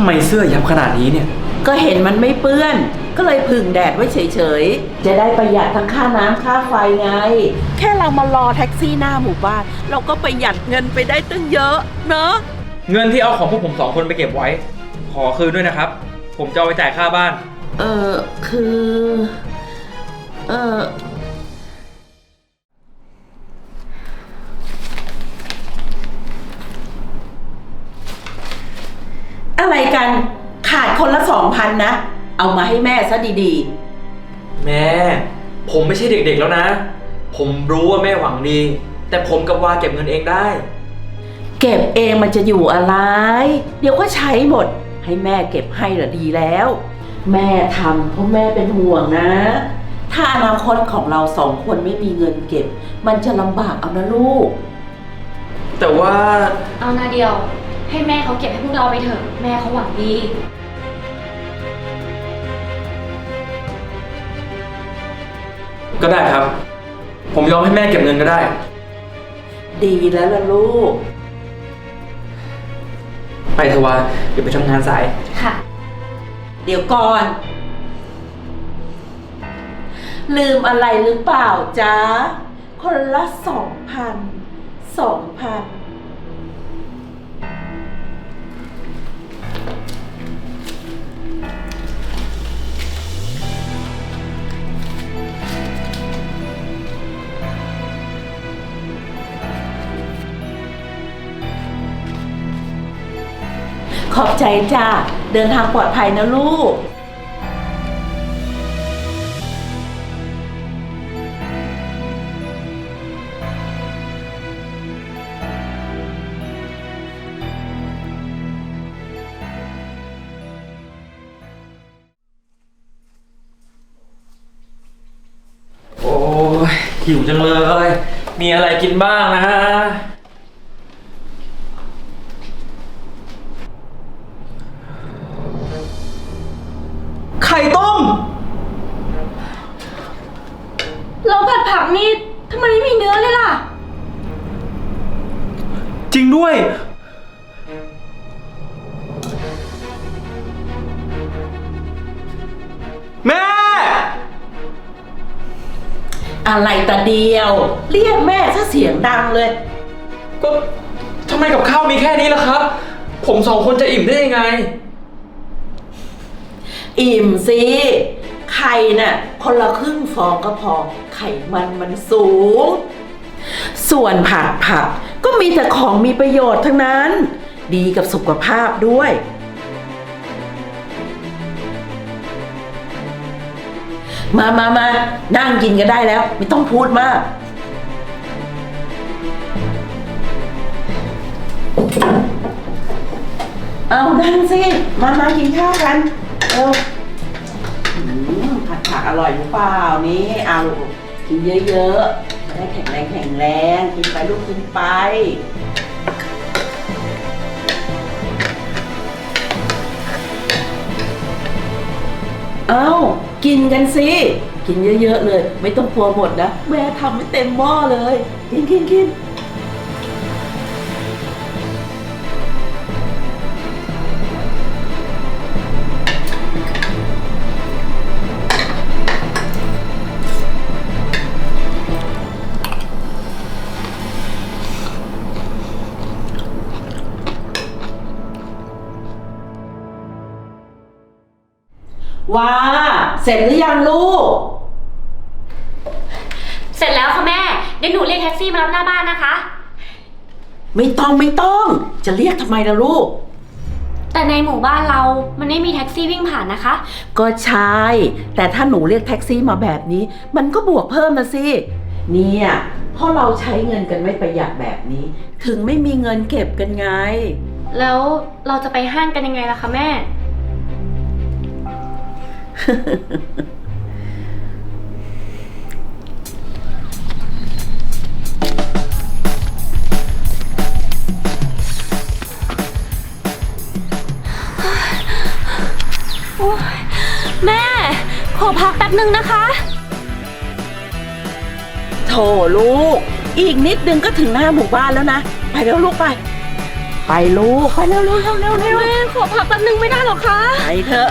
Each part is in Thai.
ำไมเสื้อยับขนาดนี้เนี่ย ก็เห็นมันไม่เปื้อน ก็เลยผึ่งแดดไว้เฉยๆ จะได้ประหยัดทั้งค่าน้ำค่าไฟไง แค่เรามารอแท็กซี่หน้าหมู่บ้าน เราก็ประหยัดเงินไปได้ตั้งเยอะเนอะเงินที่เอาของพวกผมสองคนไปเก็บไว้ ขอคืนด้วยนะครับ ผมจะเอาไปจ่ายค่าบ้าน เออคือ เออ สองพันนะ เอามาให้แม่ซะดีแม่ ผมไม่ใช่เด็กๆแล้วนะ ผมรู้ว่าแม่หวังดี แต่ผมกับวาเก็บเงินเองได้ ๆ เก็บเองมันจะอยู่อะไร เดี๋ยวก็ใช้หมด ให้แม่เก็บให้ละดีแล้ว แม่ทำเพราะแม่เป็นห่วงนะ ถ้าอนาคตของเราสองคนไม่มีเงินเก็บ มันจะลำบากเอานะลูก แต่ว่า เอานาเดียว ให้แม่เขาเก็บให้พวกเราไปเถอะ แม่เขาหวังดี ก็ได้ครับ ผมยอมให้แม่เก็บเงินก็ได้ ดีแล้วล่ะลูก ไปเถอะวาเดี๋ยวไปทำงานสาย ค่ะ เดี๋ยวก่อน ลืมอะไรหรือเปล่าจ๊ะ คนละสองพัน สองพัน จจ้าเดินทางปลอดภัยนะลูก โอ้ยหิวจังเลย มีอะไรกินบ้างนะ ด้วย แม่ อะไรตาเดียว เรียกแม่ซะเสียงดังเลย ก็ทำไมกับข้าวมีแค่นี้ล่ะครับ ผมสองคนจะอิ่มได้ยังไง อิ่มสิไข่น่ะคนละครึ่งฟองก็พอ ไขมันมันสูง ส่วนผักผักก็มีแต่ของมีประโยชน์ทั้งนั้น ดีกับสุขภาพด้วย มามามานั่งกินกันได้แล้ว ไม่ต้องพูดมาก เอานั่งสิ มามากินข้าวกันเอออืมผัดผักอร่อยหรือเปล่านี่เอากินเยอะๆ จะได้แข็งแรงแข็งแรงกินไปลูกกินไป เอากินกันสิ กินเยอะๆเลย ไม่ต้องกลัวหมดนะ แม่ทำไม่เต็มหม้อเลย กินกินกิน ว้าเสร็จหรือยังลูก เสร็จแล้วค่ะแม่ เดี๋ยวหนูเรียกแท็กซี่มารับหน้าบ้านนะคะ ไม่ต้องไม่ต้อง จะเรียกทำไมล่ะลูก แต่ในหมู่บ้านเรา มันไม่มีแท็กซี่วิ่งผ่านนะคะ ก็ใช่แต่ถ้าหนูเรียกแท็กซี่มาแบบนี้ มันก็บวกเพิ่มนะสิเนี่ยเพราะเราใช้เงินกันไม่ประหยัดแบบนี้ ถึงไม่มีเงินเก็บกันไง แล้วเราจะไปห้างกันยังไงล่ะคะแม่ โอ๊ยแม่ ขอพักแป๊บนึงนะคะ โถลูก อีกนิดนึงก็ถึงหน้าหมู่บ้านแล้วนะ ไปแล้วลูกไปขไปลูก ไปเร็วเร็วเร็วเร็วเร็วแม่ขอพักแป๊บนึงไม่ได้หรอคะ ไปเถอะ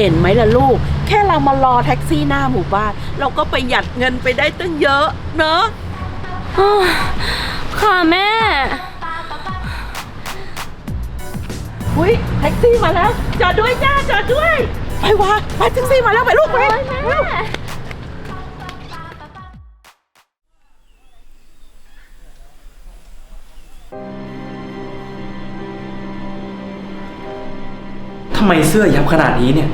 เห็นไหมล่ะลูก แค่เรามารอแท็กซี่หน้าหมู่บ้าน เราก็ประหยัดเงินไปได้ตั้งเยอะเนอะค่ะแม่อุ้ยแท็กซี่มาแล้ว จอดด้วยจ้าจอดด้วยไปวะไปแท็กซี่มาแล้วไปลูกไปโอ๊ยแม่เร็วทำไมเสื้อยับขนาดนี้เนี่ย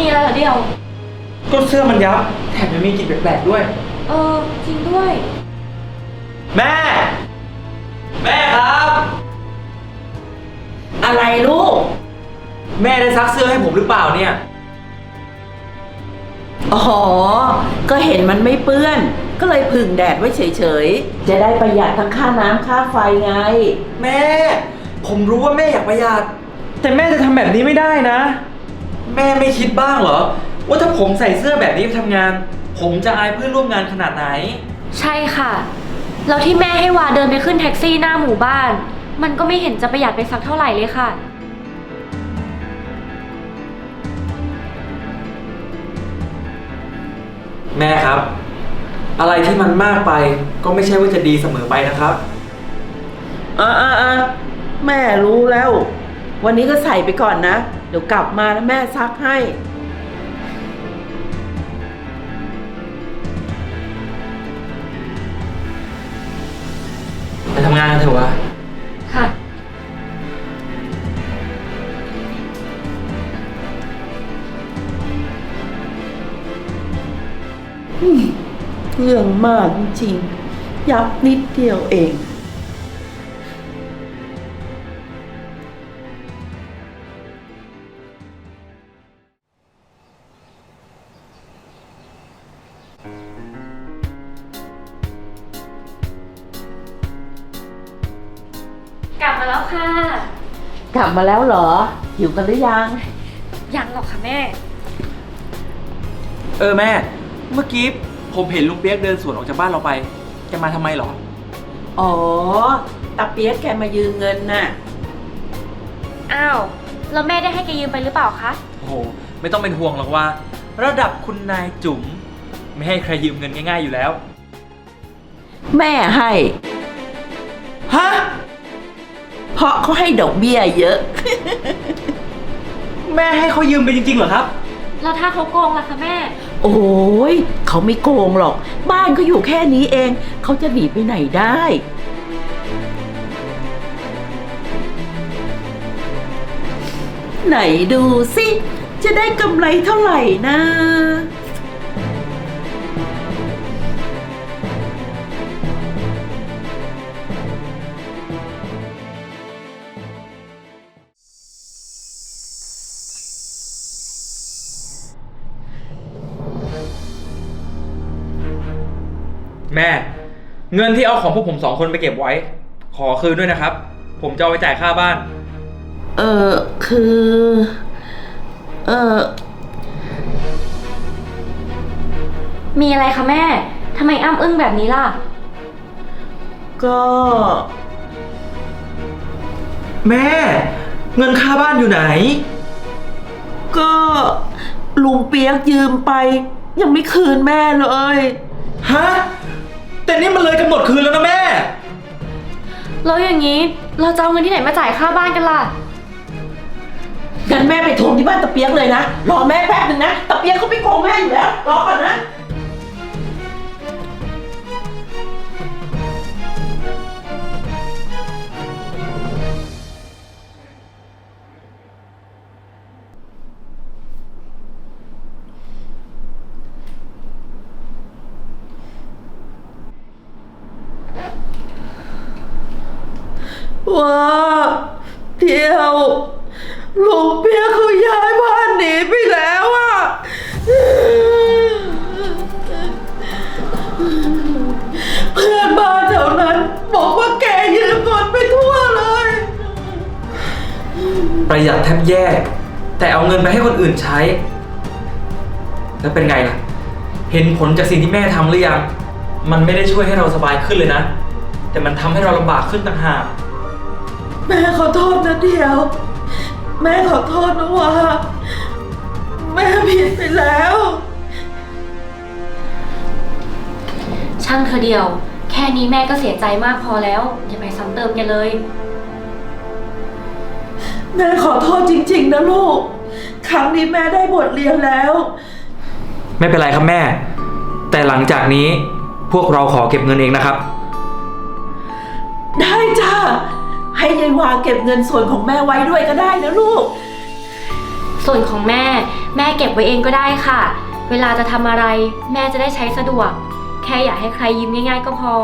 มีอะไรเหรอเดียว ก็เสื้อมันยับ แถมยังมีกลิ่นแปลกๆด้วย เออ จริงด้วย แม่ แม่ครับ อะไรลูก แม่ได้ซักเสื้อให้ผมหรือเปล่าเนี่ย อ๋อ ก็เห็นมันไม่เปื้อน ก็เลยผึ่งแดดไว้เฉยๆ จะได้ประหยัดทั้งค่าน้ำค่าไฟไง แม่ ผมรู้ว่าแม่อยากประหยัด แต่แม่จะทำแบบนี้ไม่ได้นะ แม่ไม่คิดบ้างเหรอ ว่าถ้าผมใส่เสื้อแบบนี้ไปทำงาน ผมจะอายเพื่อนร่วมงานขนาดไหน ใช่ค่ะ แล้วที่แม่ให้วาเดินไปขึ้นแท็กซี่หน้าหมู่บ้าน มันก็ไม่เห็นจะประหยัดไปสักเท่าไหร่เลยค่ะ แม่ครับ อะไรที่มันมากไปก็ไม่ใช่ว่าจะดีเสมอไปนะครับ อ่าอ่าอ่าแม่รู้แล้ว วันนี้ก็ใส่ไปก่อนนะ เดี๋ยวกลับมาแล้วแม่ซักให้ ไปทำงานกันเถอะวะ ค่ะ เรื่องมากจริงๆยับนิดเดียวเอง กลับมาแล้วค่ะ กลับมาแล้วเหรอ หิวกันหรือยัง ยังหรอกค่ะแม่ เออแม่ เมื่อกี้ผมเห็นลุงเปียกเดินสวนออกจากบ้านเราไปแกมาทำไมเหรอ อ๋อตาเปียกแกมายืมเงินน่ะ อ้าวแล้วแม่ได้ให้แกยืมไปหรือเปล่าคะ โอ้โห ไม่ต้องเป็นห่วงหรอกว่า ระดับคุณนายจุ๋มไม่ให้ใครยืมเงินง่ายๆอยู่แล้ว แม่ให้ ฮะ เพราะเขาให้ดอกเบี้ยเยอะ แม่ให้เขายืมไปจริงๆเหรอครับ แล้วถ้าเขาโกงล่ะคะแม่ โอ้ยเขาไม่โกงหรอก บ้านก็อยู่แค่นี้เอง เขาจะหนีไปไหนได้ ไหนดูสิ จะได้กำไรเท่าไหร่นะ แม่ เงินที่เอาของพวกผมสองคนไปเก็บไว้ ขอคืนด้วยนะครับ ผมจะเอาไปจ่ายค่าบ้าน เออคือ เออมีอะไรคะแม่ ทำไมอ้ำอึ้งแบบนี้ล่ะ ก็ แม่ เงินค่าบ้านอยู่ไหน ก็ลุงเปียกยืมไป ยังไม่คืนแม่เลย ฮะ แต่นี่มันเลยกำหนดคืนแล้วนะแม่ แล้วอย่างนี้เราจะเอาเงินที่ไหนมาจ่ายค่าบ้านกันล่ะ งั้นแม่ไปทวงที่บ้านตะเปียกเลยนะ รอแม่แป๊บหนึ่งนะ ตะเปียกเขาไม่โกงแม่อยู่แล้ว รอก่อนนะ ว่าเดียวลุงเปียกเขาย้ายบ้านหนีไปแล้วอะเพื่อนบ้านแถวนั้น บอกว่าแกยืมเงินไปทั่วเลย ประหยัดแทบแย่ แต่เอาเงินไปให้คนอื่นใช้ แล้วเป็นไงล่ะ เห็นผลจากสิ่งที่แม่ทำหรือยัง มันไม่ได้ช่วยให้เราสบายขึ้นเลยนะ แต่มันทำให้เราลำบากขึ้นต่างหาก แม่ขอโทษนะเดียว แม่ขอโทษนะว่าแม่ผิดไปแล้ว ช่างเธอเดียว แค่นี้แม่ก็เสียใจมากพอแล้วอย่าไปซ้ำเติมแกันเลย แม่ขอโทษจริง ๆ นะลูก ครั้งนี้แม่ได้บทเรียนแล้ว ไม่เป็นไรครับแม่ แต่หลังจากนี้พวกเราขอเก็บเงินเองนะครับ ได้จ้า ให้ยายวาเก็บเงินส่วนของแม่ไว้ด้วยก็ได้นะลูก ส่วนของแม่ แม่เก็บไว้เองก็ได้ค่ะ เวลาจะทำอะไร แม่จะได้ใช้สะดวก แค่อยากให้ใครยิ้มง่าย ๆ ก็พอ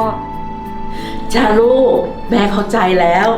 จ้าลูก แม่เข้าใจแล้ว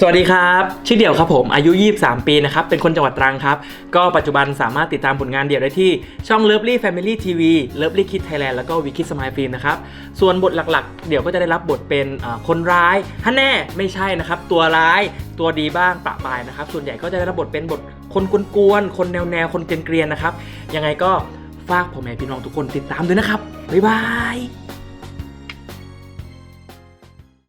สวัสดีครับ ชื่อเดี่ยวครับผมอายุ 23 ปีนะครับ เป็นคนจังหวัดตรังครับ ก็ปัจจุบันสามารถติดตามผลงานเดี่ยวได้ที่ช่อง Lovely Family TV Lovely Kid Thailand แล้วก็ w i k i d Smile Film นะครับ ส่วนบทหลักๆ เดี๋ยวก็จะได้รับบทเป็นคนร้ายฮันแน่ไม่ใช่นะครับ ตัวร้ายตัวดีบ้างปะปายนะครับ ส่วนใหญ่ก็จะได้รับบทเป็นบทคนกวนๆคนแนวๆคนเกรียนๆนะครับยังไงก็ฝากพ่อแม่พี่น้องทุกคนติดตามด้วยนะครับบ๊ายบาย